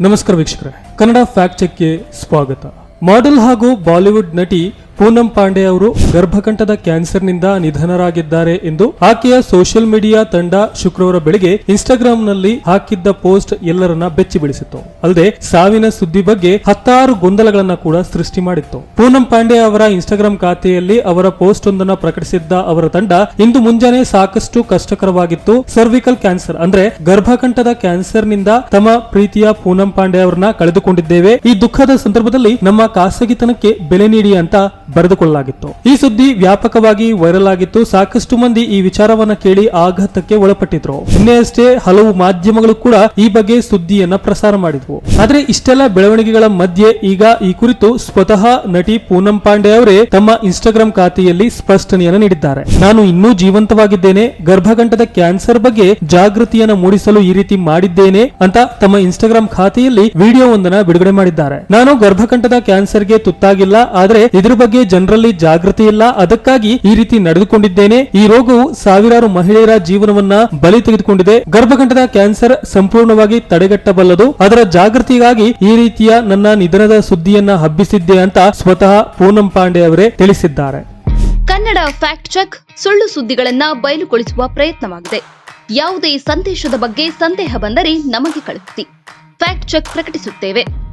ನಮಸ್ಕಾರ ವೀಕ್ಷಕರೇ. ಕನ್ನಡ ಫ್ಯಾಕ್ಟ್ ಚೆಕ್ಗೆ ಸ್ವಾಗತ. ಮಾಡೆಲ್ ಹಾಗೂ ಬಾಲಿವುಡ್ ನಟಿ ಪೂನಂ ಪಾಂಡೆ ಅವರು ಗರ್ಭಕಂಠದ ಕ್ಯಾನ್ಸರ್ನಿಂದ ನಿಧನರಾಗಿದ್ದಾರೆ ಎಂದು ಆಕೆಯ ಸೋಷಿಯಲ್ ಮೀಡಿಯಾ ತಂಡ ಶುಕ್ರವಾರ ಬೆಳಗ್ಗೆ ಇನ್ಸ್ಟಾಗ್ರಾಂನಲ್ಲಿ ಹಾಕಿದ್ದ ಪೋಸ್ಟ್ ಎಲ್ಲರನ್ನ ಬೆಚ್ಚಿ ಬೀಳಿಸಿತ್ತು ಅಲ್ಲದೆ ಸಾವಿನ ಸುದ್ದಿ ಬಗ್ಗೆ ಹತ್ತಾರು ಗೊಂದಲಗಳನ್ನ ಕೂಡ ಸೃಷ್ಟಿ ಮಾಡಿತ್ತು. ಪೂನಂ ಪಾಂಡೆ ಅವರ ಇನ್ಸ್ಟಾಗ್ರಾಂ ಖಾತೆಯಲ್ಲಿ ಅವರ ಪೋಸ್ಟ್ ಒಂದನ್ನು ಪ್ರಕಟಿಸಿದ್ದ ಅವರ ತಂಡ ಇಂದು ಮುಂಜಾನೆ ಸಾಕಷ್ಟು ಕಷ್ಟಕರವಾಗಿತ್ತು. ಸರ್ವಿಕಲ್ ಕ್ಯಾನ್ಸರ್ ಅಂದ್ರೆ ಗರ್ಭಕಂಠದ ಕ್ಯಾನ್ಸರ್ನಿಂದ ತಮ್ಮ ಪ್ರೀತಿಯ ಪೂನಂ ಪಾಂಡೆ ಅವರನ್ನ ಕಳೆದುಕೊಂಡಿದ್ದೇವೆ. ಈ ದುಃಖದ ಸಂದರ್ಭದಲ್ಲಿ ನಮ್ಮ ಖಾಸಗಿತನಕ್ಕೆ ಬೆಲೆ ನೀಡಿ ಅಂತ ಬರೆದುಕೊಳ್ಳಲಾಗಿತ್ತು. ಈ ಸುದ್ದಿ ವ್ಯಾಪಕವಾಗಿ ವೈರಲ್ ಆಗಿತ್ತು. ಸಾಕಷ್ಟು ಮಂದಿ ಈ ವಿಚಾರವನ್ನ ಕೇಳಿ ಆಘಾತಕ್ಕೆ ಒಳಪಟ್ಟಿದ್ರು. ನಿನ್ನೆಯಷ್ಟೇ ಹಲವು ಮಾಧ್ಯಮಗಳು ಕೂಡ ಈ ಬಗ್ಗೆ ಸುದ್ದಿಯನ್ನ ಪ್ರಸಾರ ಮಾಡಿದ್ವು. ಆದ್ರೆ ಇಷ್ಟೆಲ್ಲ ಬೆಳವಣಿಗೆಗಳ ಮಧ್ಯೆ ಈಗ ಈ ಕುರಿತು ಸ್ವತಃ ನಟಿ ಪೂನಂ ಪಾಂಡೆ ಅವರೇ ತಮ್ಮ ಇನ್ಸ್ಟಾಗ್ರಾಂ ಖಾತೆಯಲ್ಲಿ ಸ್ಪಷ್ಟನೆಯನ್ನು ನೀಡಿದ್ದಾರೆ. ನಾನು ಇನ್ನೂ ಜೀವಂತವಾಗಿದ್ದೇನೆ. ಗರ್ಭಕಂಠದ ಕ್ಯಾನ್ಸರ್ ಬಗ್ಗೆ ಜಾಗೃತಿಯನ್ನು ಮೂಡಿಸಲು ಈ ರೀತಿ ಮಾಡಿದ್ದೇನೆ ಅಂತ ತಮ್ಮ ಇನ್ಸ್ಟಾಗ್ರಾಂ ಖಾತೆಯಲ್ಲಿ ವಿಡಿಯೋ ಒಂದನ್ನ ಬಿಡುಗಡೆ ಮಾಡಿದ್ದಾರೆ. ನಾನು ಗರ್ಭಕಂಠದ ಕ್ಯಾನ್ಸರ್ಗೆ ತುತ್ತಾಗಿಲ್ಲ. ಆದ್ರೆ ಇದ್ರ ಬಗ್ಗೆ ಜನರಲ್ಲಿ ಜಾಗೃತಿ ಇಲ್ಲ. ಅದಕ್ಕಾಗಿ ಈ ರೀತಿ ನಡೆದುಕೊಂಡಿದ್ದೇನೆ. ಈ ರೋಗವು ಸಾವಿರಾರು ಮಹಿಳೆಯರ ಜೀವನವನ್ನ ಬಲಿ ತೆಗೆದುಕೊಂಡಿದೆ. ಗರ್ಭಕಂಠದ ಕ್ಯಾನ್ಸರ್ ಸಂಪೂರ್ಣವಾಗಿ ತಡೆಗಟ್ಟಬಲ್ಲದು. ಅದರ ಜಾಗೃತಿಗಾಗಿ ಈ ರೀತಿಯ ನನ್ನ ನಿಧನದ ಸುದ್ದಿಯನ್ನ ಹಬ್ಬಿಸಿದ್ದೆ ಅಂತ ಸ್ವತಃ ಪೂನಂ ಪಾಂಡೆ ಅವರೇ ತಿಳಿಸಿದ್ದಾರೆ. ಕನ್ನಡ ಫ್ಯಾಕ್ಟ್ ಚೆಕ್ ಸುಳ್ಳು ಸುದ್ದಿಗಳನ್ನ ಬಯಲುಗೊಳಿಸುವ ಪ್ರಯತ್ನವಾಗಿದೆ. ಯಾವುದೇ ಸಂದೇಶದ ಬಗ್ಗೆ ಸಂದೇಹ ಬಂದರೆ ನಮಗೆ ಕಳುಹಿಸಿ. Fact check ಪ್ರಕಟಿಸುತ್ತೇವೆ.